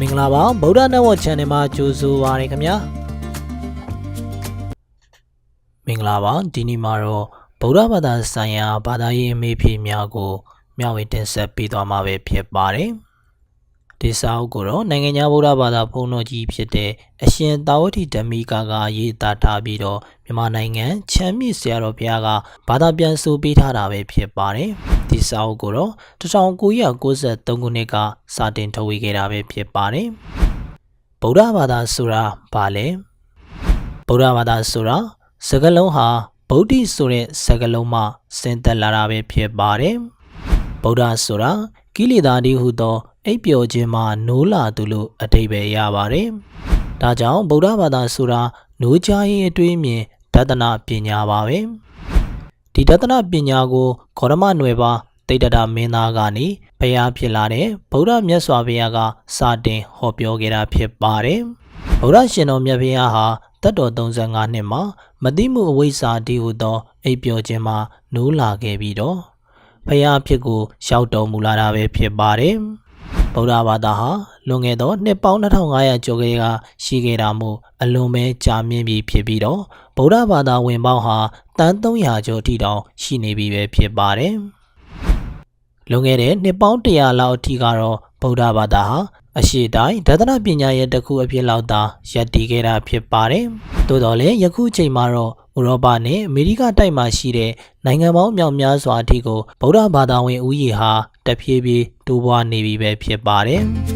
မင်္ဂလာပါဗုဒ္ဓနတ်ဝတ် channel မှာကြိုဆိုပါရခင်ဗျာမင်္ဂလာပါဒီနေ့မှာတော့ဗုဒ္ဓဘာသာဆိုင်ရာဘာသာရေးအမေးဖြေများကိုမျှဝေတင်ဆက်ပေးသွားမှာပဲဖြစ်ပါတယ်ဒီစာအုပ်ကိုတော့နိုင်ငံခြားဗုဒ္ဓဘာသာဘုန်းတော်ကြီးဖြစ်တဲ့အရှင်သာဝတိဓမ္မိကာကရေးသားထားပြီးတော့မြန်မာနိုင်ငံချမ်းမြေ့ဆရာတော်ဘုရားကဘာသာပြန်ဆိုပေးထားတာပဲဖြစ်ပါတယ် ဒီစာအုပ်ကိုတော့1993ခုနှစ်ကစတင်ထုတ်ဝေခဲ့တာပဲဖြစ်ပါတယ်ဗုဒ္ဓဘာသာဆိုတာဘာလဲဗုဒ္ဓဘာသာဆိုတာစကားလုံးဟာဗုဒ္ဓဆိုတဲ့စကားလုံးမှဆင်းသက်လာတာပဲဖြစ်ပါတယ်ဗုဒ္ဓဆိုတာကိလေသာတွေဟူသောအိပ်ပျော်ခြင်းမှာနိုးလာသူလို့အဓိပ္ပာယ်ရပါတယ်။ဒါကြောင့်ဗုဒ္ဓဘာသာဆိုတာနိုးချရေးအတွေးမြင်ဒသနာပညာပါပဲ။ဒီဒသနာပညာကိုခေါရမနွယ်ပါ တိတ်တတာမင်းသားကနေဘုရားဖြစ်လာတဲ့ဗုဒ္ဓမြတ်စွာဘုရားကစတင်ဟောပြောခဲ့တာဖြစ်ပါတယ်။ဗုဒ္ဓရှင်တော်မြတ်ဘုရားဟာတတ်တော်35နှစ်မှာမတိမှုအဝိဇ္ဇာတိဟုသောအိပ်ပျော်ခြင်းမှာနိုးလာခဲ့ပြီးတော့ဘုရားဖြစ်ကိုရှောက်တော်မူလာတာပဲဖြစ်ပါတယ်။ဗုဒ္ဓဘာသာဟာလွန်ခဲ့သောနှစ်ပေါင်း2500ကျော်ကလေးကရှိခဲ့တာမို့အလွန်ပဲကြာမြင့်ပြီဖြစ်ပြီးတော့ဗုဒ္ဓဘာသာဝင်ပေါင်းဟာတန်300ကျော်ထိတောင်ရှိနေပြီပဲဖြစ်ပါတယ်။ လွန်ခဲ့တဲ့နှစ်ပေါင်း100လောက်အထိကတော့ဗုဒ္ဓဘာသာဟာအရှိတိုင်းဒသနပညာရဲ့တစ်ခုအဖြစ်လောက်သာယက်တည်ခဲ့တာဖြစ်ပါတယ်။သို့တော်လည်းယခုချိန်မှာတော့ဥရောပနဲ့အမေရိကတိုက်မှာရှိတဲ့နိုင်ငံပေါင်းမြောက်များစွာအထိကိုဗုဒ္ဓဘာသာဝင်ဦးရေဟာတဖြည်းဖြည်းတိုးပွားနေပြီပဲဖြစ်ပါတယ်။